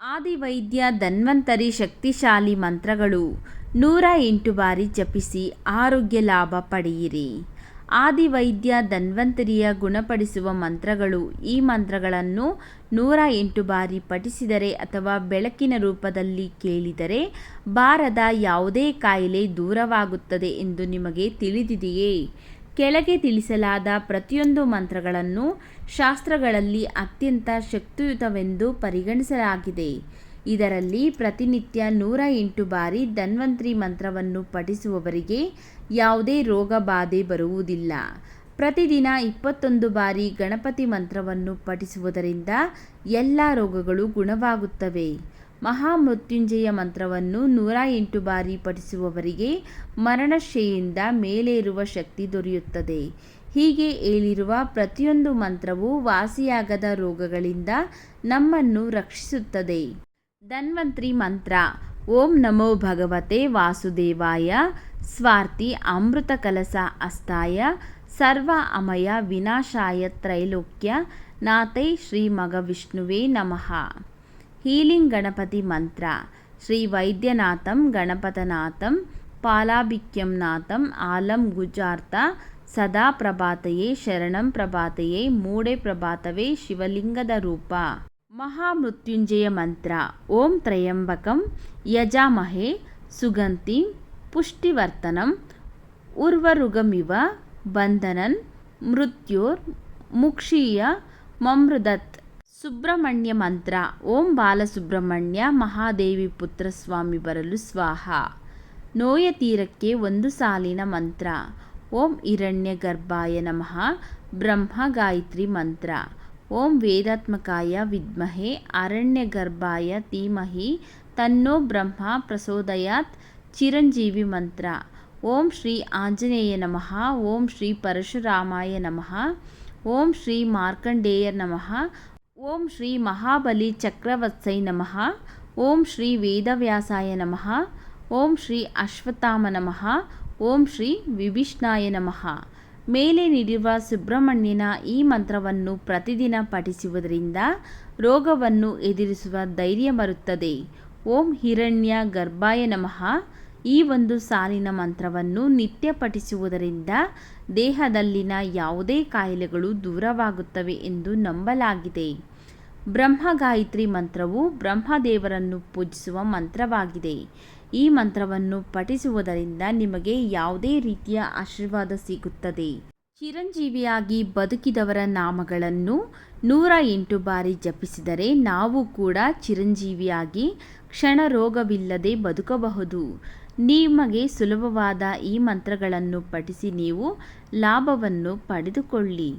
ಆದಿವೈದ್ಯ ಧನ್ವಂತರಿ ಶಕ್ತಿಶಾಲಿ ಮಂತ್ರಗಳು. ನೂರ ಎಂಟು ಬಾರಿ ಜಪಿಸಿ ಆರೋಗ್ಯ ಲಾಭ ಪಡೆಯಿರಿ. ಆದಿವೈದ್ಯ ಧನ್ವಂತರಿಯ ಗುಣಪಡಿಸುವ ಮಂತ್ರಗಳು. ಈ ಮಂತ್ರಗಳನ್ನು ನೂರ ಎಂಟು ಬಾರಿ ಪಠಿಸಿದರೆ ಅಥವಾ ಬೆಳಕಿನ ರೂಪದಲ್ಲಿ ಕೇಳಿದರೆ ಬಾರದ ಯಾವುದೇ ಕಾಯಿಲೆ ದೂರವಾಗುತ್ತದೆ ಎಂದು ನಿಮಗೆ ತಿಳಿದಿದೆಯೇ? ಕೆಳಗೆ ತಿಳಿಸಲಾದ ಪ್ರತಿಯೊಂದು ಮಂತ್ರಗಳನ್ನು ಶಾಸ್ತ್ರಗಳಲ್ಲಿ ಅತ್ಯಂತ ಶಕ್ತಿಯುತವೆಂದು ಪರಿಗಣಿಸಲಾಗಿದೆ. ಇದರಲ್ಲಿ ಪ್ರತಿನಿತ್ಯ ನೂರ ಎಂಟು ಬಾರಿ ಧನ್ವಂತರಿ ಮಂತ್ರವನ್ನು ಪಠಿಸುವವರಿಗೆ ಯಾವುದೇ ರೋಗ ಬಾಧೆ ಬರುವುದಿಲ್ಲ. ಪ್ರತಿದಿನ ಇಪ್ಪತ್ತೊಂದು ಬಾರಿ ಗಣಪತಿ ಮಂತ್ರವನ್ನು ಪಠಿಸುವುದರಿಂದ ಎಲ್ಲ ರೋಗಗಳು ಗುಣವಾಗುತ್ತವೆ. ಮಹಾಮೃತ್ಯುಂಜಯ ಮಂತ್ರವನ್ನು ನೂರ ಎಂಟು ಬಾರಿ ಪಠಿಸುವವರಿಗೆ ಮರಣಶೆಯಿಂದ ಮೇಲೇರುವ ಶಕ್ತಿ ದೊರೆಯುತ್ತದೆ. ಹೀಗೆ ಹೇಳಿರುವ ಪ್ರತಿಯೊಂದು ಮಂತ್ರವು ವಾಸಿಯಾಗದ ರೋಗಗಳಿಂದ ನಮ್ಮನ್ನು ರಕ್ಷಿಸುತ್ತದೆ. ಧನ್ವಂತ್ರಿ ಮಂತ್ರ, ಓಂ ನಮೋ ಭಗವತೆ ವಾಸುದೇವಾಯ ಸ್ವಾರ್ಥಿ ಅಮೃತ ಕಲಸ ಅಸ್ತಾಯ, ಸರ್ವ ಅಮಯ ವಿನಾಶಾಯ ತ್ರೈಲೋಕ್ಯ, ನಾಥೈ ಶ್ರೀ ಮಗ ವಿಷ್ಣುವೇ ನಮಃ. ಹೀಲಿಂಗ್ ಗಣಪತಿ ಮಂತ್ರ. ಶ್ರೀ ವೈದ್ಯನಾಥಂ ಗಣಪತನಾಥಂ ಪಾಲಾಭಿಕ್ಯಂನಾಥಂ ಆಲಂ ಗುಜಾರ್ತ ಸದಾ ಪ್ರಭಾತೆಯೇ ಶರಣಂ ಪ್ರಭಾತೆಯೇ ಮೂಡೆ ಪ್ರಭಾತವೇ ಶಿವಲಿಂಗದ ರೂಪ. ಮಹಾಮೃತ್ಯುಂಜಯ ಮಂತ್ರ. ಓಂ ತ್ರಯಂಬಕಂ ಯಜಾಮಹೆ ಸುಗಂಧಿ ಪುಷ್ಟಿವರ್ತನಂ ಉರ್ವರುಗಮಿವ ಬಂಧನನ್ ಮೃತ್ಯೋರ್ ಮುಕ್ಷೀಯ ಮಮೃದತ್ ಸುಬ್ರಹ್ಮಣ್ಯ ಮಂತ್ರ. ಓಂ ಬಾಲಸುಬ್ರಹ್ಮಣ್ಯ ಮಹಾದೇವಿ ಪುತ್ರ ಸ್ವಾಮಿ ಬರಲು ಸ್ವಾಹ. ನೋಯ ತೀರಕ್ಕೆ ಒಂದು ಸಾಲಿನ ಮಂತ್ರ. ಓಂ ಹಿರಣ್ಯ ಗರ್ಭಾಯ ನಮಃ. ಬ್ರಹ್ಮ ಗಾಯತ್ರಿ ಮಂತ್ರ. ಓಂ ವೇದಾತ್ಮಕಾಯ ವಿದ್ಮಹೆ. ಅರಣ್ಯ ಗರ್ಭಾಯ ಧೀಮಹಿ. ತನ್ನೋ ಬ್ರಹ್ಮ ಪ್ರಸೋದಯಾತ್. ಚಿರಂಜೀವಿ ಮಂತ್ರ. ಓಂ ಶ್ರೀ ಆಂಜನೇಯ ನಮಃ. ಓಂ ಶ್ರೀ ಪರಶುರಾಮಾಯ ನಮಃ. ಓಂ ಶ್ರೀ ಮಾರ್ಕಂಡೇಯ ನಮಃ. ಓಂ ಶ್ರೀ ಮಹಾಬಲಿ ಚಕ್ರವತ್ಸೈ ನಮಃ. ಓಂ ಶ್ರೀ ವೇದವ್ಯಾಸಾಯ ನಮಃ. ಓಂ ಶ್ರೀ ಅಶ್ವತ್ಥಾಮ ನಮಃ. ಓಂ ಶ್ರೀ ವಿಭೀಷ್ಣಾಯ ನಮಃ. ಮೇಲೆ ನೀಡಿರುವ ಸುಬ್ರಹ್ಮಣ್ಯನ ಈ ಮಂತ್ರವನ್ನು ಪ್ರತಿದಿನ ಪಠಿಸುವುದರಿಂದ ರೋಗವನ್ನು ಎದುರಿಸುವ ಧೈರ್ಯ ಬರುತ್ತದೆ ಓಂ ಹಿರಣ್ಯ ಗರ್ಭಾಯ ನಮಃ. ಈ ಒಂದು ಸಾಲಿನ ಮಂತ್ರವನ್ನು ನಿತ್ಯ ಪಠಿಸುವುದರಿಂದ ದೇಹದಲ್ಲಿನ ಯಾವುದೇ ಕಾಯಿಲೆಗಳು ದೂರವಾಗುತ್ತವೆ ಎಂದು ನಂಬಲಾಗಿದೆ. ಬ್ರಹ್ಮ ಗಾಯತ್ರಿ ಮಂತ್ರವು ಬ್ರಹ್ಮದೇವರನ್ನು ಪೂಜಿಸುವ ಮಂತ್ರವಾಗಿದೆ. ಈ ಮಂತ್ರವನ್ನು ಪಠಿಸುವುದರಿಂದ ನಿಮಗೆ ಯಾವುದೇ ರೀತಿಯ ಆಶೀರ್ವಾದ ಸಿಗುತ್ತದೆ. ಚಿರಂಜೀವಿಯಾಗಿ ಬದುಕಿದವರ ನಾಮಗಳನ್ನು ನೂರ ಎಂಟು ಬಾರಿ ಜಪಿಸಿದರೆ ನಾವು ಕೂಡ ಚಿರಂಜೀವಿಯಾಗಿ ಕ್ಷಣ ರೋಗವಿಲ್ಲದೆ ಬದುಕಬಹುದು. ನಿಮಗೆ ಸುಲಭವಾದ ಈ ಮಂತ್ರಗಳನ್ನು ಪಠಿಸಿ ನೀವು ಲಾಭವನ್ನು ಪಡೆದುಕೊಳ್ಳಿ.